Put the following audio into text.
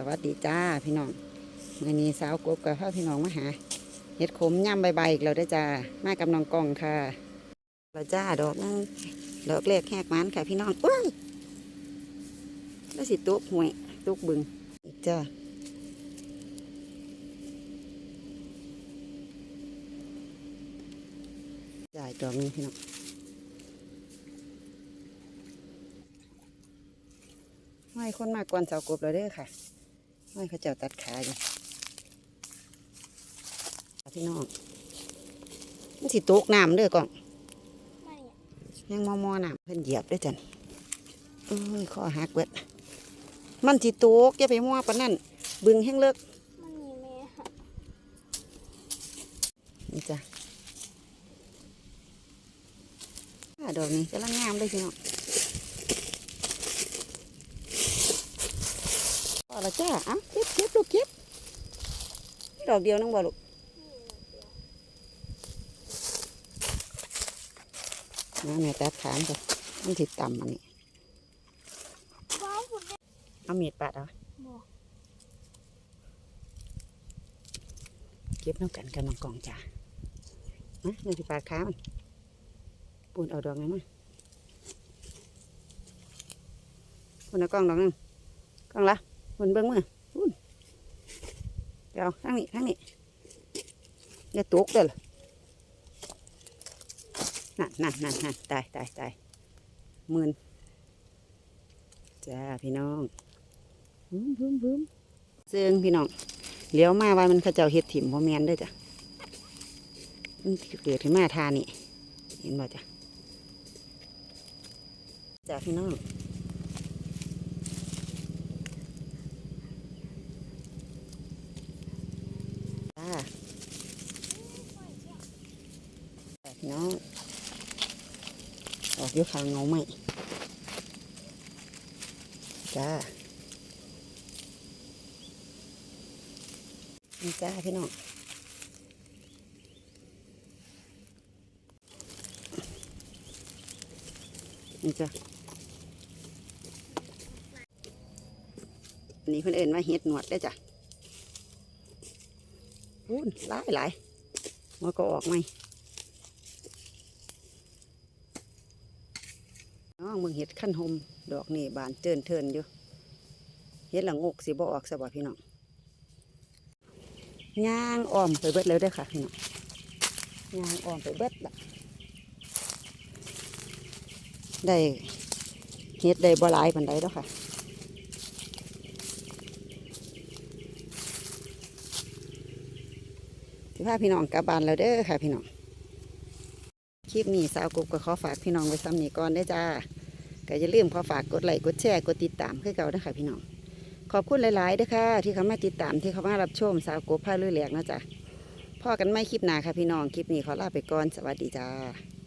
สวัสดีจ้าพี่น้องเมื่อนี้สาวกบกับพ่อพี่น้องมาหาเห็ดขมย่ำใบๆอีกแล้วเด้จ้ามากับน้องกองค่ะเราจ้าดอกนึงดอกเล็กแหกมันค่ะพี่น้องอุ้ยแล้วสิตุกห่วยตุกบึงอีกจ้าจ่ายดอกนึงพี่น้องห้อยคนมากกวนสาวกบแล้วเด้อค่ะ ห้อยเขาเจ้าตัดขาอยู่พี่น้องมันสิตกน้ำเด้อกล่องไม่อะยังมอมอน้ำเพิ่นเหยียบด้วยจันเอ้ยข้อหักเบิด มันสิตกอย่าไปมัวปานนั่นบึงแห้งเลิกมันมีแม่ค่ะนี่จ้ะอ่าดอกนี้กำลังงามเลยพี่น้องพอและจ้าเอ้าเก็บเก็บลูกเก็บดอกเดียวนึงบ่ลูกนี่ดอกเดียวนะแม่ตัดขามจ้ะมันติดต่ำอันนี้ว้าวคุณแม่เอามีดปัดเอาบอกเก็บน้ำกันกับน้องกองจ้ะนะแม่สิปาดขามันปูนเอาดอกนั้นมาปูนเอากล้องดอกนึงกล้องละ ปูนเบิ้งมือปูนเดี๋ยวทั้งนี้ทั้งนี้อย่าตกเด้อล่ะนั่นนั่นนั่นนั่นตายตายตายหมื่นจ้าพี่น้องบึ้มบึ้มบึ้มเซิงพี่น้องเลี้ยวมาว่ามันเขาเจ้าเฮ็ดถิ่มพอแมนด้วยจ้ะมันเกิดขึ้นมาทานี่เห็นบ่จ้ะจ้ะพี่น้อง จ้าจ้ะพี่น้องออกยู่ข้างเงาไหมจ้านี่จ้าพี่น้องนี่จ้าอันนี้เพื่อนเอินว่าเฮ็ดหนวดได้จ้ะ พูนหลายหลายมันก็ออกไหมน้องมึงเห็ดขั้นหมดอกนี่บานเจินเทินอยู่เฮ็ดหละงอกสิบ่ออกสบายพี่น้องย่างอ้อมไปเบิดแล้วเด้ค่ะพี่น้องย่างอ้อมไปเบิดละได้เฮ็ดได้บ่หลายปานใดแล้วค่ะ สิพาพี่น้องกลับบ้านแล้วเด้อค่ะพี่น้อง คลิปนี้สาวกบก็ขอฝากพี่น้องไว้ซ้ำนี้ก่อนได้จ้าก็อย่าลืมขอฝากกดไลค์กดแชร์กดติดตามคือเก่าเด้อค่ะพี่น้อง ขอบคุณหลายๆเด้อค่ะ ที่เขามาติดตามที่เขามารับชมสาวกบผ้าลื่นแหลกนะจ๊ะพ่อกันไม่คลิปหนาค่ะพี่น้อง คลิปนี้ขอลาไปก่อนสวัสดีจ้า